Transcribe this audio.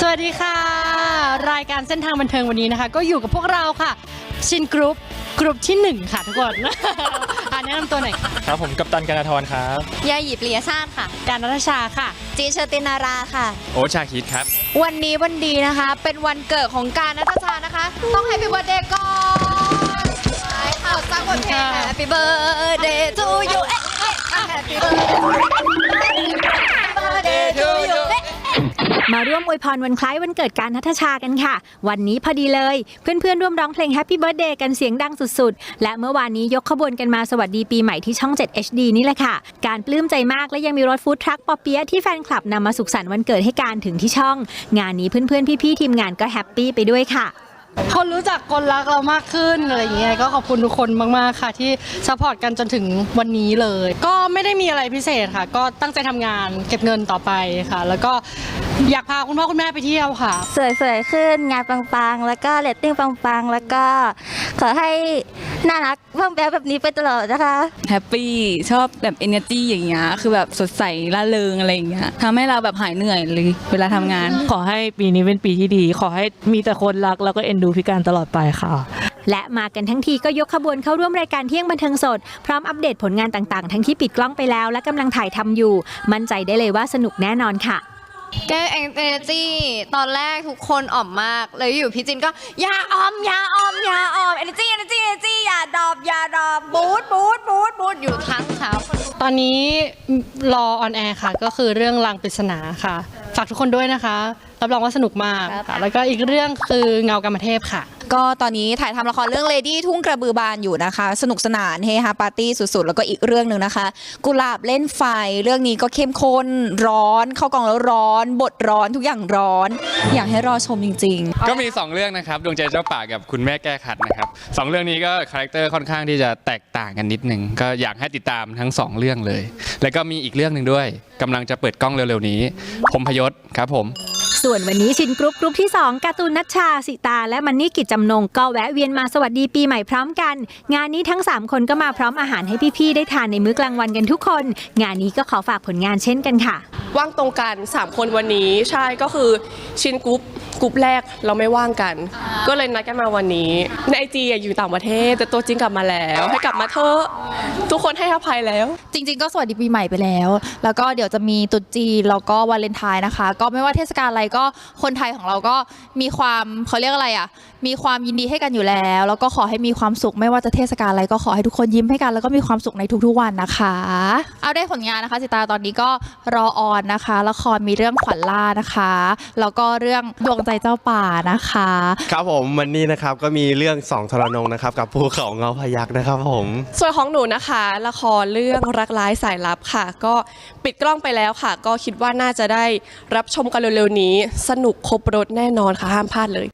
สวัสดีค่ะ รายการเส้นทางบันเทิงวันนี้นะคะ ก็อยู่กับพวกเราค่ะ ชินกรุ๊ปกรุ๊ปที่หนึ่งค่ะทุกคนอ่าแนะนำตัวหน่อยค่ะครับผมกัปตันการทรครับ ยาหยีปริยชาติค่ะการนัทชาค่ะ จีเชอตินาราค่ะ โอ๊ตชาคิดครับ วันนี้วันดีนะคะ เป็นวันเกิดของการนัทชานะคะ ต้องให้พี่เบิร์ดเดย์ก่อนเอาสักบทเพลง Happy birthday to you เอ๊ะเอ๊ะ Happy birthday มาร่วมอวยพรวันคล้ายวันเกิดการนัทชากันค่ะ วันนี้พอดีเลย เพื่อนๆ ร่วมร้องเพลง Happy Birthday กันเสียงดังสุดๆ และเมื่อวานนี้ยกขบวนกันมาสวัสดีปีใหม่ที่ช่อง 7 HD นี่แหละค่ะ การปลื้มใจมากและยังมีรถฟู้ดทรัคปอเปียะที่แฟนคลับนำมาสุขสันต์วันเกิดให้การถึงที่ช่อง งานนี้เพื่อนๆ พี่ๆ ทีมงานก็แฮปปี้ไปด้วยค่ะ คนรู้จักคนรักเรามากขึ้นอะไรอย่างเงี้ยก็ขอบคุณทุกคนมากๆค่ะ ที่ซัพพอร์ตกันจนถึงวันนี้เลย ก็ไม่ได้มีอะไรพิเศษค่ะ ก็ตั้งใจทำงานเก็บเงินต่อไปค่ะ แล้วก็อยากพาคุณพ่อคุณแม่ไปเที่ยวค่ะ สวยๆขึ้นงานปังๆ แล้วก็เรตติ้งปังๆ แล้วก็ ขอให้น่ารักเพิ่มแป๊บแบบนี้ไปตลอดนะคะแฮปปี้ชอบแบบ energy อย่างเงี้ยคือแบบสดใสร่าเริงอะไรอย่างเงี้ยทำให้เราแบบหายเหนื่อยเลยเวลาทำงาน ขอให้ปีนี้เป็นปีที่ดี ขอให้มีแต่คนรักแล้วก็เอ็นดูพิการตลอดไปค่ะ และมากันทั้งทีก็ยกขบวนเข้าร่วมรายการเที่ยงบันเทิงสด พร้อมอัปเดตผลงานต่างๆ ทั้งที่ปิดกล้องไปแล้ว และกำลังถ่ายทำอยู่ มั่นใจได้เลยว่าสนุกแน่นอนค่ะ แก้เอเนจีตอนแรกทุกคนอ่อมมากเลยอยู่พี่จินก็อย่าอ่อมอย่าอ่อมอย่าอ่อมเอเนจีเอเนจีเอเนจีอย่าดรอปอย่าดรอปบูทบูทบูทบูทอยู่ทั้งเช้าตอนนี้รอออนแอร์ค่ะ ก็คือเรื่องรางปริศนาค่ะ ฝากทุกคนด้วยนะคะ รับรองว่าสนุกมากค่ะแล้วก็อีกเรื่องคือเงากรรมเทพค่ะ ก็ตอนนี้ถ่ายทำละครเรื่อง Lady ทุ่งกระบือบานอยู่นะคะ สนุกสนานเฮฮาปาร์ตี้สุดๆ แล้วก็อีกเรื่องหนึ่งนะคะ กุหลาบเล่นไฟเรื่องนี้ก็เข้มข้นร้อน เข้ากองแล้วร้อน บทร้อนทุกอย่างร้อน อยากให้รอชมจริงๆก็มี 2 เรื่องนะครับดวงใจเจ้าป่ากับคุณแม่แก้ขัดนะครับสองเรื่องนี้ก็คาแรคเตอร์ค่อนข้างที่จะแตกต่างกันนิดนึงก็อยากให้ติดตามทั้ง2เรื่องเลย แล้วก็มีอีกเรื่องหนึ่งด้วยกำลังจะเปิดกล้องเร็วๆนี้ ผมพยศครับผม ส่วนวันนี้ชินกรุ๊ปกรุ๊ปที่ 2การ์ตูนนัชชา สิตา และมันนี่กิจจำนง ก็แวะเวียนมาสวัสดีปีใหม่พร้อมกัน งานนี้ทั้ง 3 คนก็มาพร้อมอาหารให้พี่ๆได้ทานในมื้อกลางวันกันทุกคน งานนี้ก็ขอฝากผลงานเช่นกันค่ะ ว่างตรงกัน 3 คนวันนี้ใช่ก็คือชินกรุ๊ป กรุ๊ปแรกเราไม่ว่างกัน ก็เลยนัดกันมาวันนี้ ในไอจีอยู่ต่างประเทศ แต่ตัวจริงกลับมาแล้ว ให้กลับมาเถอะทุกคนให้อภัยแล้ว จริง ๆ ก็สวัสดีปีใหม่ไปแล้ว แล้วก็เดี๋ยวจะมีตรุษจีนแล้วก็วาเลนไทน์นะคะ ก็ไม่ว่าเทศกาลอะไรก็คนไทยของเราก็มีความเขาเรียกอะไรอะ มีความยินดีให้กันอยู่แล้ว แล้วก็ขอให้มีความสุขไม่ว่าจะเทศกาลอะไรก็ขอให้ทุกคนยิ้มให้กันแล้วก็มีความสุขในทุกๆวันนะคะ เอาได้ผลงานนะคะสิตาตอนนี้ก็รอออนนะคะละครมีเรื่องขวัญล่านะคะ แล้วก็เรื่องดวงใจเจ้าป่านะคะ ครับผมวันนี้นะครับก็มีเรื่องสองทรนงนะครับกับภูเขาเงาพยักนะครับผม ส่วนของหนูนะคะ ละครเรื่องรักร้ายสายลับค่ะ ก็ปิดกล้องไปแล้วค่ะ ก็คิดว่าน่าจะได้รับชมกันเร็วๆนี้ สนุกครบรถแน่นอนค่ะห้ามพลาดเลย